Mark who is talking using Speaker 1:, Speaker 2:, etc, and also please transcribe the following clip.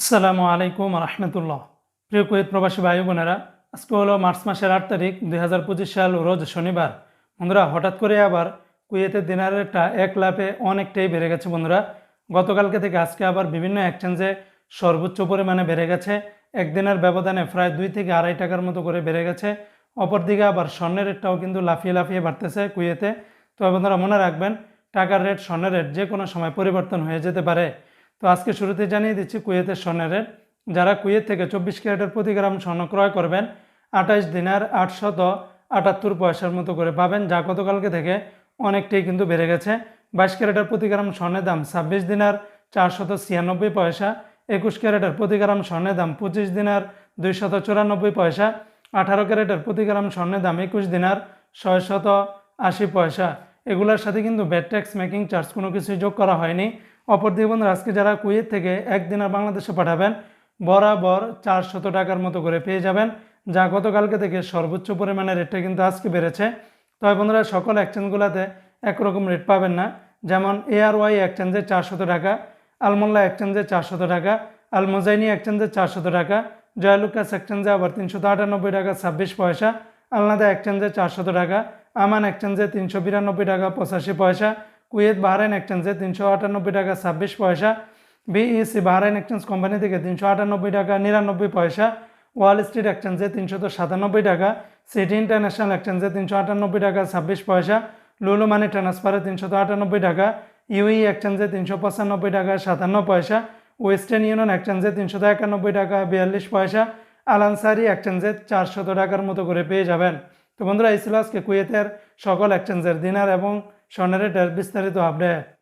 Speaker 1: আসসালামু আলাইকুম রহমতুল্লাহ। প্রিয় কুয়েত প্রবাসী ভাই বোনেরা, আজকে হলো মার্চ মাসের আট তারিখ দুই হাজার পঁচিশ সাল, রোজ শনিবার। বন্ধুরা, হঠাৎ করে আবার কুয়েতের দিনার রেটটা এক লাফে অনেকটাই বেড়ে গেছে বন্ধুরা। গতকালকে থেকে আজকে আবার বিভিন্ন এক্সচেঞ্জে সর্বোচ্চ পরিমাণে বেড়ে গেছে। একদিনের ব্যবধানে প্রায় দুই থেকে আড়াই টাকার মতো করে বেড়ে গেছে। অপরদিকে আবার স্বর্ণের রেটটাও কিন্তু লাফিয়ে লাফিয়ে বাড়তেছে কুয়েতে। তো বন্ধুরা, মনে রাখবেন, টাকার রেট, স্বর্ণের রেট যে কোনো সময় পরিবর্তন হয়ে যেতে পারে। তো আজকে শুরুতে জানিয়ে দিচ্ছি কুয়েতের স্বর্ণের যারা কুয়েত থেকে চব্বিশ ক্যারেটের প্রতি গ্রাম স্বর্ণ ক্রয় করবেন, আঠাশ দিনার আটশত আটাত্তর পয়সার মতো করে পাবেন, যা গতকালকে থেকে অনেকটাই কিন্তু বেড়ে গেছে। বাইশ ক্যারেটের প্রতি গ্রাম স্বর্ণের দাম ছাব্বিশ দিনার চারশত ছিয়ানব্বই পয়সা, একুশ ক্যারেটের প্রতি গ্রাম স্বর্ণের দাম পঁচিশ দিনার দুইশত চুরানব্বই পয়সা, আঠারো ক্যারেটের প্রতি গ্রাম স্বর্ণের দাম একুশ দিনার ছয়শত আশি পয়সা। এগুলোর সাথে কিন্তু ব্যাট ট্যাক্স মেকিং চার্জ কোনো কিছুই যোগ করা হয়নি। অপরদিকে বন্ধুরা, আজকে যারা কুয়েত থেকে একদিন আর বাংলাদেশে পাঠাবেন, বরাবর চারশত টাকার মতো করে পেয়ে যাবেন, যা গতকালকে থেকে সর্বোচ্চ পরিমাণে রেটটা কিন্তু আজকে বেড়েছে। তবে বন্ধুরা, সকল এক্সচেঞ্জগুলোতে একরকম রেট পাবেন না। যেমন এআরওয়াই এক্সচেঞ্জে চারশত টাকা আলমোল্লা এক্সচেঞ্জে চারশত টাকা আলমোজাইনি এক্সচেঞ্জে চারশত টাকা জয়লুকাস এক্সচেঞ্জে আবার তিনশত আটানব্বই টাকা, ছাব্বিশ পয়সা আলনাদা এক্সচেঞ্জে চারশত টাকা আমান এক্সচেঞ্জে তিনশো বিরানব্বই টাকা, পঁচাশি পয়সা কুয়েত, বাহরাইন এক্সচেঞ্জে তিনশো আটানব্বই টাকা ছাব্বিশ পয়সা। বিইসি, বাহরাইন এক্সচেঞ্জ কোম্পানি থেকে তিনশো আটানব্বই টাকা নিরানব্বই পয়সা। ওয়াল স্ট্রিট এক্সচেঞ্জে তিনশত সাতানব্বই টাকা। সিটি ইন্টারন্যাশনাল এক্সচেঞ্জে তিনশো আটানব্বই টাকা ছাব্বিশ পয়সা। লুলু মানি ট্রান্সফারে তিনশত আটানব্বই টাকা। ইউই এক্সচেঞ্জে তিনশো পঁচানব্বই টাকা সাতান্ন পয়সা। ওয়েস্টার্ন ইউনিয়ন এক্সচেঞ্জে তিনশত একানব্বই টাকা বিয়াল্লিশ পয়সা। আলানসারি এক্সচেঞ্জে চারশত টাকার মতো করে পেয়ে যাবেন। তো বন্ধুরা, এই ছিল আজকে কুয়েতের সকল এক্সচেঞ্জের দিনার এবং রেটের বিস্তারিত আপডেট